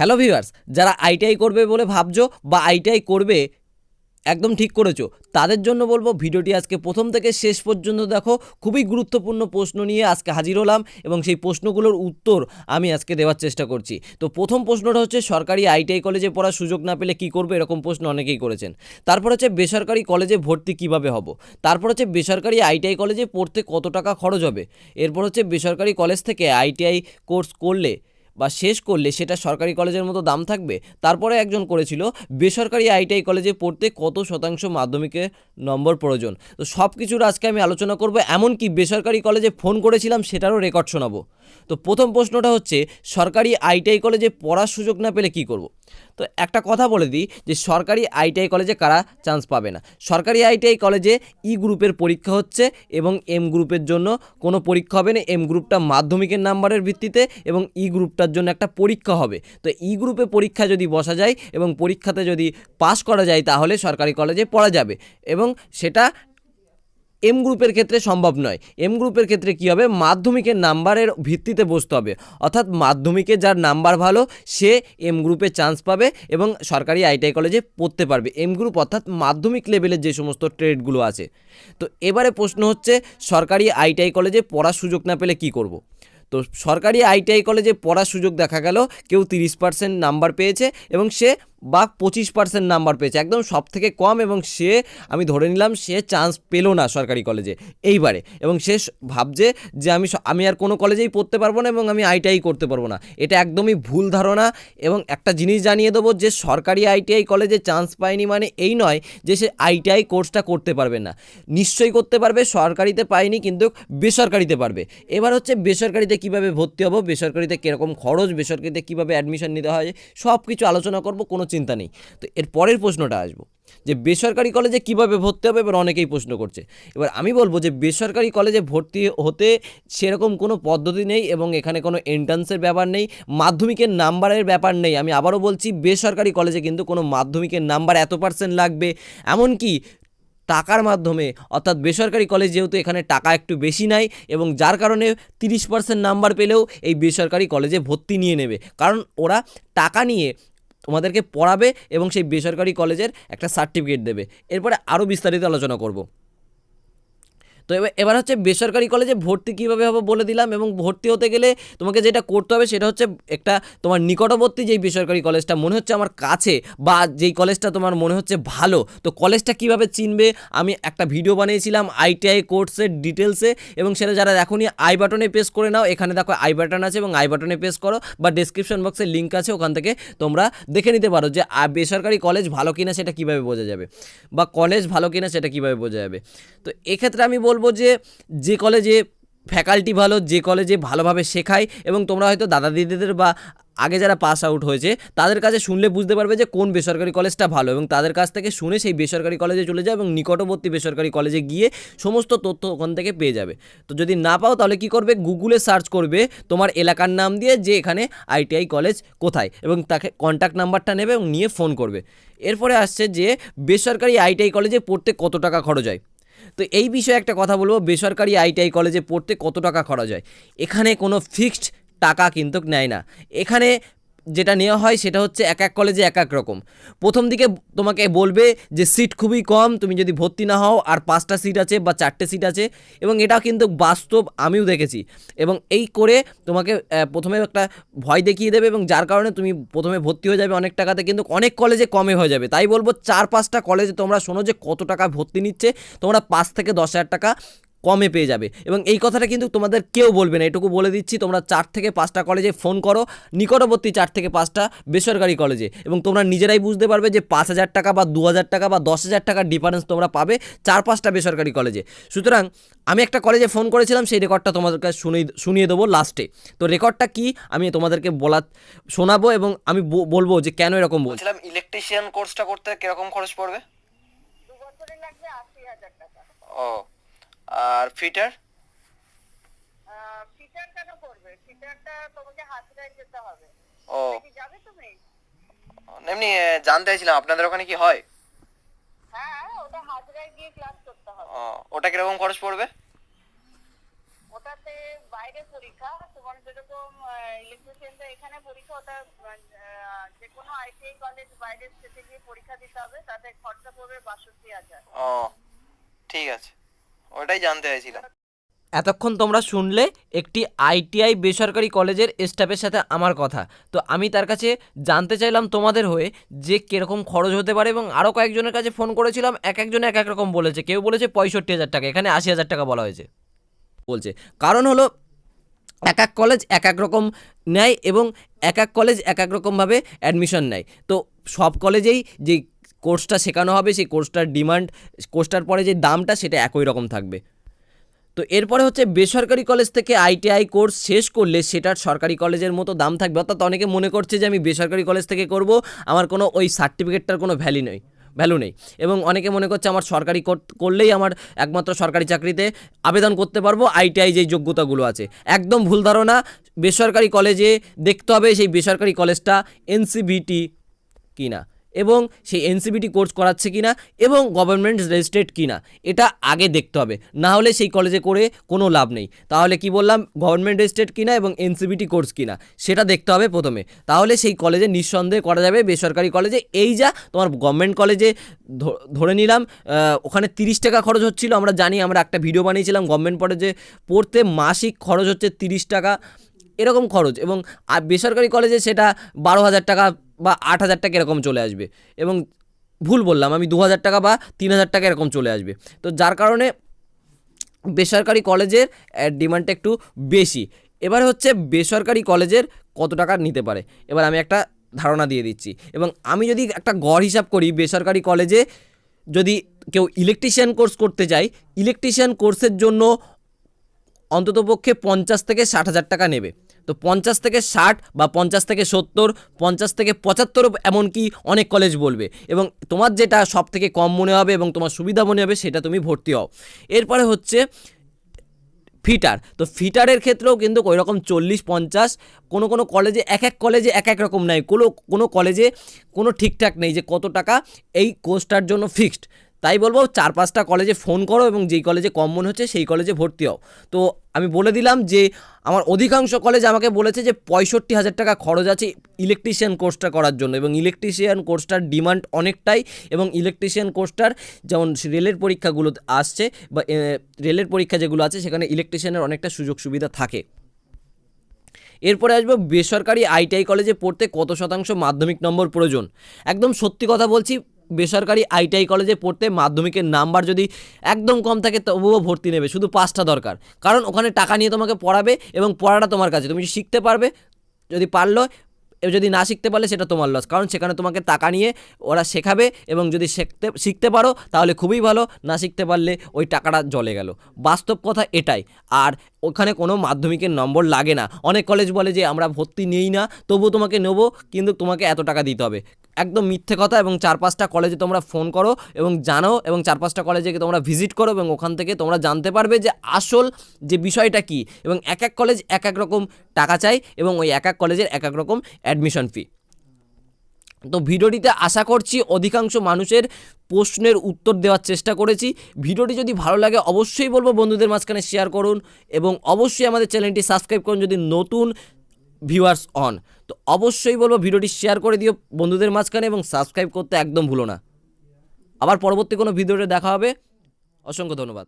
Hello viewers যারা ITI করবে বলে ভাবছ বা আইটিআই করবে, একদম ঠিক করেছ। তাদের জন্য বলব ভিডিওটি আজকে প্রথম থেকে শেষ পর্যন্ত দেখো। খুবই গুরুত্বপূর্ণ প্রশ্ন নিয়ে আজকে হাজির হলাম এবং সেই প্রশ্নগুলোর উত্তর আমি আজকে দেওয়ার চেষ্টা করছি। তো প্রথম প্রশ্নটা হচ্ছে, সরকারি আইটিআই কলেজে পড়ার সুযোগ না পেলে কী করবে? এরকম প্রশ্ন অনেকেই করেছেন। তারপর হচ্ছে, বেসরকারি কলেজে ভর্তি কীভাবে হব? তারপর হচ্ছে, বেসরকারি আইটিআই কলেজে পড়তে কত টাকা খরচ হবে? এরপর হচ্ছে, বেসরকারি কলেজ থেকে আইটিআই কোর্স করলে বা শেষ করলে সেটা সরকারি কলেজের মতো দাম থাকবে? তারপরে একজন করেছিল, বেসরকারি আইটিআই কলেজে পড়তে কত শতাংশ মাধ্যমিকে নম্বর প্রয়োজন? তো সব কিছুর আজকে আমি আলোচনা করব, এমনকি বেসরকারি কলেজে ফোন করেছিলাম, সেটারও রেকর্ড শোনাবো। তো প্রথম প্রশ্নটা হচ্ছে, সরকারি আইটিআই কলেজে পড়ার সুযোগ না পেলে কি করব? তো একটা কথা বলে দিই যে সরকারি আইটিআই কলেজে কারা চান্স পাবে না। সরকারি আইটিআই কলেজে ই গ্রুপের পরীক্ষা হচ্ছে এবং এম গ্রুপের জন্য কোনো পরীক্ষা হবে না। এম গ্রুপটা মাধ্যমিকের নাম্বারের ভিত্তিতে এবং ই গ্রুপটার জন্য একটা পরীক্ষা হবে। তো ই গ্রুপে পরীক্ষা যদি বসা যায় এবং পরীক্ষাতে যদি পাস করা যায় তাহলে সরকারি কলেজে পড়া যাবে এবং সেটা এম গ্রুপের ক্ষেত্রে সম্ভব নয়। এম গ্রুপের ক্ষেত্রে কী হবে? মাধ্যমিকের নাম্বারের ভিত্তিতে বসতে হবে। অর্থাৎ মাধ্যমিকে যার নাম্বার ভালো, সে এম গ্রুপে চান্স পাবে এবং সরকারি আইটিআই কলেজে পড়তে পারবে। এম গ্রুপ অর্থাৎ মাধ্যমিক লেভেলের যে সমস্ত ট্রেডগুলো আছে। তো এবারে প্রশ্ন হচ্ছে, সরকারি আইটিআই কলেজে পড়ার সুযোগ না পেলে কি করব। তো সরকারি আইটিআই কলেজে পড়ার সুযোগ দেখা গেল, কেউ তিরিশ পার্সেন্ট নাম্বার পেয়েছে এবং সে বা পঁচিশ পার্সেন্ট নাম্বার পেয়েছে। একদম সব থেকে কম এবং সে, আমি ধরে নিলাম, সে চান্স পেল না সরকারি কলেজে এইবারে। এবং সে ভাবছে যে আমি আমি আর কোনো কলেজেই পড়তে পারব না এবং আমি আইটিআই করতে পারব না। এটা একদমই ভুল ধারণা এবং একটা জিনিস জানিয়ে দেবো যে সরকারি আইটিআই কলেজে চান্স পায়নি মানে এই নয় যে সে আইটিআই কোর্সটা করতে পারবে না। নিশ্চয়ই করতে পারবে, সরকারিতে পায়নি কিন্তু বেসরকারিতে পারবে। এবার হচ্ছে বেসরকারিতে কীভাবে ভর্তি হব, বেসরকারিতে কীরকম খরচ, বেসরকারিতে কীভাবে অ্যাডমিশন নিতে হয় সব কিছু আলোচনা করব, কোনো চিন্তা নেই। তো এর পরের প্রশ্নটা আসব, যে বেসরকারি কলেজে কীভাবে ভর্তি হবে? এবার অনেকেই প্রশ্ন করছে। এবার আমি বলব যে বেসরকারি কলেজে ভর্তি হতে সেরকম কোনো পদ্ধতি নেই এবং এখানে কোনো এন্ট্রান্সের ব্যাপার নেই, মাধ্যমিকের নাম্বারের ব্যাপার নেই। আমি আবারও বলছি, বেসরকারি কলেজে কিন্তু কোনো মাধ্যমিকের নাম্বার এত পার্সেন্ট লাগবে। এমনকি টাকার মাধ্যমে, অর্থাৎ বেসরকারি কলেজ যেহেতু এখানে টাকা একটু বেশি নাই এবং যার কারণে তিরিশ পার্সেন্ট নাম্বার পেলেও এই বেসরকারি কলেজে ভর্তি নিয়ে নেবে। কারণ ওরা টাকা নিয়ে তোমাদেরকে পড়াবে এবং সেই বেসরকারি কলেজের একটা সার্টিফিকেট দেবে। এরপরে আরও বিস্তারিত আলোচনা করব। তো এবার হচ্ছে বেসরকারি কলেজে ভর্তি কীভাবে হবে বলে দিলাম এবং ভর্তি হতে গেলে তোমাকে যেটা করতে হবে সেটা হচ্ছে একটা তোমার নিকটবর্তী যেই বেসরকারি কলেজটা, মনে হচ্ছে আমার কাছে বা যেই কলেজটা তোমার মনে হচ্ছে ভালো, তো কলেজটা কীভাবে চিনবে? আমি একটা ভিডিও বানিয়েছিলাম আইটিআই কোর্সের ডিটেলসে এবং সেটা যারা দেখোনি আই বাটনে প্রেস করে নাও, এখানে দেখো আই বাটন আছে এবং আই বাটনে প্রেস করো বা ডেসক্রিপশন বক্সে লিঙ্ক আছে, ওখান থেকে তোমরা দেখে নিতে পারো যে বেসরকারি কলেজ ভালো কিনা সেটা কীভাবে বোঝা যাবে বা কলেজ ভালো কিনা সেটা কীভাবে বোঝা যাবে। তো এক্ষেত্রে আমি বলব যে যে কলেজে ফ্যাকাল্টি ভালো, যে কলেজে ভালোভাবে শেখায় এবং তোমরা হয়তো দাদা দিদিদের বা আগে যারা পাস আউট হয়েছে, তাদের কাছে শুনলে বুঝতে পারবে যে কোন বেসরকারি কলেজটা ভালো এবং তাদের কাছ থেকে শুনে সেই বেসরকারি কলেজে চলে যাও এবং নিকটবর্তী বেসরকারি কলেজে গিয়ে সমস্ত তথ্য ওখান থেকে পেয়ে যাবে। তো যদি না পাও তাহলে কি করবে? গুগলে সার্চ করবে তোমার এলাকার নাম দিয়ে যে এখানে আইটিআই কলেজ কোথায় এবং তাকে কন্ট্যাক্ট নাম্বারটা নেবে এবং নিয়ে ফোন করবে। এরপরে আসছে যে, বেসরকারি আইটিআই কলেজে পড়তে কত টাকা খরচ হয়? তো এই বিষয়ে একটা কথা বলব, বেসরকারি আইটিআই কলেজে পড়তে কত টাকা খরচ হয়? এখানে কোনো ফিক্সড টাকা কিন্তু নেয় না। এখানে যেটা নেওয়া হয় সেটা হচ্ছে এক এক কলেজে এক এক রকম। প্রথম দিকে তোমাকে বলবে যে সিট খুবই কম, তুমি যদি ভর্তি না হও, আর পাঁচটা সিট আছে বা চারটে সিট আছে, এবং এটা কিন্তু বাস্তব আমিও দেখেছি। এবং এই করে তোমাকে প্রথমে একটা ভয় দেখিয়ে দেবে এবং যার কারণে তুমি প্রথমে ভর্তি হয়ে যাবে অনেক টাকাতে, কিন্তু অনেক কলেজে কমে হয়ে যাবে। তাই বলব, চার পাঁচটা কলেজে তোমরা শোনো যে কত টাকা ভর্তি নিচ্ছে। তোমরা পাঁচ থেকে দশ হাজার টাকা কমে পেয়ে যাবে। এবং এই কথাটা কিন্তু তোমাদের কেউ বলবে না। এটুকু বলে দিচ্ছি তোমরা চার থেকে পাঁচটা কলেজে ফোন করো নিকটবর্তী চার থেকে পাঁচটা বেসরকারি কলেজে। এবং তোমরা নিজেরাই বুঝতে পারবে যে পাঁচ হাজার টাকা বা দু হাজার টাকা বা দশ হাজার টাকার ডিফারেন্স তোমরা পাবে চার পাঁচটা বেসরকারি কলেজে। সুতরাং আমি একটা কলেজে ফোন করেছিলাম সেই রেকর্ডটা তোমাদের কাছে শুনিয়ে শুনিয়ে দেবো লাস্টে। তো রেকর্ডটা কি? আমি তোমাদেরকে বলা শোনাবো এবং আমি ব- বলব যে কেন এরকম বলছিলাম ইলেকট্রিশিয়ান কোর্সটা করতে কীরকম খরচ পড়বে? ও। আর ফিটার? ফিটার কেন করবে। ফিটারটা তোমাকে হাজিরায় যেতে হবে। ও। যাবে তুমি? এমনি জানতে চাইছিলাম আপনাদের ওখানে কি হয়? হ্যাঁ ওটা হাজিরায় গিয়ে ক্লাস করতে হবে। ওটা কীরকম খরচ পড়বে? ওটাতে বাইরে পরীক্ষা তোমার যেরকম ইলেকট্রিশিয়ানদের এখানে পরীক্ষা ওটা আহ, যে কোনো আইটিআই কলেজ বাইরে স্টেটে গিয়ে পরীক্ষা দিতে হবে তাতে খরচা পড়বে বাষট্টি হাজার। ও ঠিক আছে। ওটাই জানতে চাইছিলাম। এতক্ষণ তোমরা শুনলে একটি আইটিআই বেসরকারি কলেজের স্টাফের সাথে আমার কথা। তো আমি তার কাছে জানতে চাইলাম তোমাদের হয়ে যে কীরকম খরচ হতে পারে এবং আরও কয়েকজনের কাছে ফোন করেছিলাম, এক একজন এক এক রকম বলেছে। কেউ বলেছে পঁয়ষট্টি হাজার টাকা, এখানে আশি হাজার টাকা বলা হয়েছে। বলছে, কারণ হলো এক এক কলেজ এক এক রকম নেয় এবং এক এক কলেজ এক এক রকমভাবে অ্যাডমিশন নেয়। তো সব কলেজেই যে কোর্সটা শেখানো হবে, সেই কোর্সটার ডিমান্ড, কোর্সটার পরে যে দামটা সেটা একই রকম থাকবে। তো এরপরে হচ্ছে বেসরকারি কলেজ থেকে আইটিআই কোর্স শেষ করলে সেটার সরকারি কলেজের মতো দাম থাকবে। অর্থাৎ অনেকে মনে করছে যে আমি বেসরকারি কলেজ থেকে করব, আমার কোনো ওই সার্টিফিকেটটার কোনো ভ্যালি নেই ভ্যালু নেই। এবং অনেকে মনে করছে আমার সরকারি কর- করলেই আমার একমাত্র সরকারি চাকরিতে আবেদন করতে পারব, আইটিআই যেই যোগ্যতাগুলো আছে। একদম ভুল ধারণা, বেসরকারি কলেজে দেখতে হবে সেই বেসরকারি কলেজটা এনসিবিটি কিনা। এবং সেই এনসিবিটি কোর্স করাচ্ছে কিনা এবং গভর্নমেন্ট রেজিস্ট্রেড কিনা, এটা আগে দেখতে হবে। না হলে সেই কলেজে করে কোনো লাভ নেই। তাহলে কি বললাম? গভর্নমেন্ট রেজিস্ট্রেড কিনা এবং এনসিবিটি কোর্স কিনা, সেটা দেখতে হবে প্রথমে। তাহলে সেই কলেজে নিঃসন্দেহে করা যাবে বেসরকারি কলেজে এই যা তোমার গভর্নমেন্ট কলেজে ধরে নিলাম ওখানে তিরিশ টাকা খরচ হচ্ছিল। আমরা জানি, আমরা একটা ভিডিও বানিয়েছিলাম গভর্নমেন্ট কলেজে পড়তে মাসিক খরচ হচ্ছে তিরিশ টাকা, এরকম খরচ। এবং বেসরকারি কলেজে সেটা বারো হাজার টাকা বা আট হাজার টাকা এরকম চলে আসবে। এবং ভুল বললাম, আমি দু হাজার টাকা বা তিন হাজার টাকা এরকম চলে আসবে। তো যার কারণে বেসরকারি কলেজের ডিমান্ডটা একটু বেশি। এবার হচ্ছে বেসরকারি কলেজের কত টাকা নিতে পারে? এবার আমি একটা ধারণা দিয়ে দিচ্ছি। এবং আমি যদি একটা গড় হিসাব করি, বেসরকারি কলেজে যদি কেউ ইলেকট্রিশিয়ান কোর্স করতে চায় ইলেকট্রিশিয়ান কোর্সের জন্য অন্ততপক্ষে পঞ্চাশ থেকে ষাট হাজার টাকা নেবে। তো পঞ্চাশ থেকে ষাট বা পঞ্চাশ থেকে সত্তর, পঞ্চাশ থেকে পঁচাত্তরও এমনকি অনেক কলেজ বলবে। এবং তোমার যেটা সব থেকে কম মনে হবে এবং তোমার সুবিধা মনে হবে সেটা তুমি ভর্তি হও। এরপরে হচ্ছে ফিটার। তো ফিটারের ক্ষেত্রেও কিন্তু ওই রকম চল্লিশ, পঞ্চাশ, কোনো কোনো কলেজে এক এক কলেজে এক এক রকম নেয় কোনো কোনো কলেজে কোনো ঠিকঠাক নেই যে কত টাকা এই কোর্সটার জন্য ফিক্সড তাই বলব চার পাঁচটা কলেজে ফোন করো এবং যেই কলেজে কম মনে হচ্ছে সেই কলেজে ভর্তি হও। তো আমি বলে দিলাম যে আমার অধিকাংশ কলেজ আমাকে বলেছে যে পঁয়ষট্টি হাজার টাকা খরচ আছে ইলেকট্রিশিয়ান কোর্সটা করার জন্য এবং ইলেকট্রিশিয়ান কোর্সটার ডিমান্ড অনেকটাই এবং ইলেকট্রিশিয়ান কোর্সটার যেমন রেলের পরীক্ষাগুলো আসছে বা রেলের পরীক্ষা যেগুলো আছে সেখানে ইলেকট্রিশিয়ানের অনেকটা সুযোগ সুবিধা থাকে। এরপরে আসব বেসরকারি আইটিআই কলেজে পড়তে কত শতাংশ মাধ্যমিক নম্বর প্রয়োজন? একদম সত্যি কথা বলছি বেসরকারি আইটিআই কলেজে পড়তে মাধ্যমিকের নাম্বার যদি একদম কম থাকে তবুও ভর্তি নেবে, শুধু পাঁচটা দরকার। কারণ ওখানে টাকা নিয়ে তোমাকে পড়াবে এবং পড়াটা তোমার কাছে, তুমি শিখতে পারবে, যদি পারল যদি না শিখতে পারলে সেটা তোমার লস কারণ সেখানে তোমাকে টাকা নিয়ে ওরা শেখাবে এবং যদি শিখতে শিখতে পারো, তাহলে খুবই ভালো, না শিখতে পারলে ওই টাকাটা জলে গেল। বাস্তব কথা এটাই। আর ওখানে কোনো মাধ্যমিকের নম্বর লাগে না। অনেক কলেজ বলে যে, আমরা ভর্তি নেই না, তবুও তোমাকে নেব, কিন্তু তোমাকে এত টাকা দিতে হবে। একদম মিথ্যে কথা এবং চার পাঁচটা কলেজে তোমরা ফোন করো এবং জানো এবং চার পাঁচটা কলেজে তোমরা ভিজিট করো এবং ওখান থেকে তোমরা জানতে পারবে যে, আসল যে বিষয়টা কি এবং এক এক কলেজ এক এক রকম টাকা চাই এবং ওই এক এক কলেজের এক এক রকম অ্যাডমিশন ফি তো ভিডিওটিতে আশা করছি অধিকাংশ মানুষের প্রশ্নের উত্তর দেওয়ার চেষ্টা করেছি। ভিডিওটি যদি ভালো লাগে অবশ্যই বলব বন্ধুদের মাঝখানে শেয়ার করুন এবং অবশ্যই আমাদের চ্যানেলটি সাবস্ক্রাইব করুন যদি নতুন ভিউয়ার্স অন তো অবশ্যই বলব ভিডিওটি শেয়ার করে দিও বন্ধুদের মাঝখানে এবং সাবস্ক্রাইব করতে একদম ভুলো না। আবার পরবর্তী কোনো ভিডিওতে দেখা হবে। অসংখ্য ধন্যবাদ।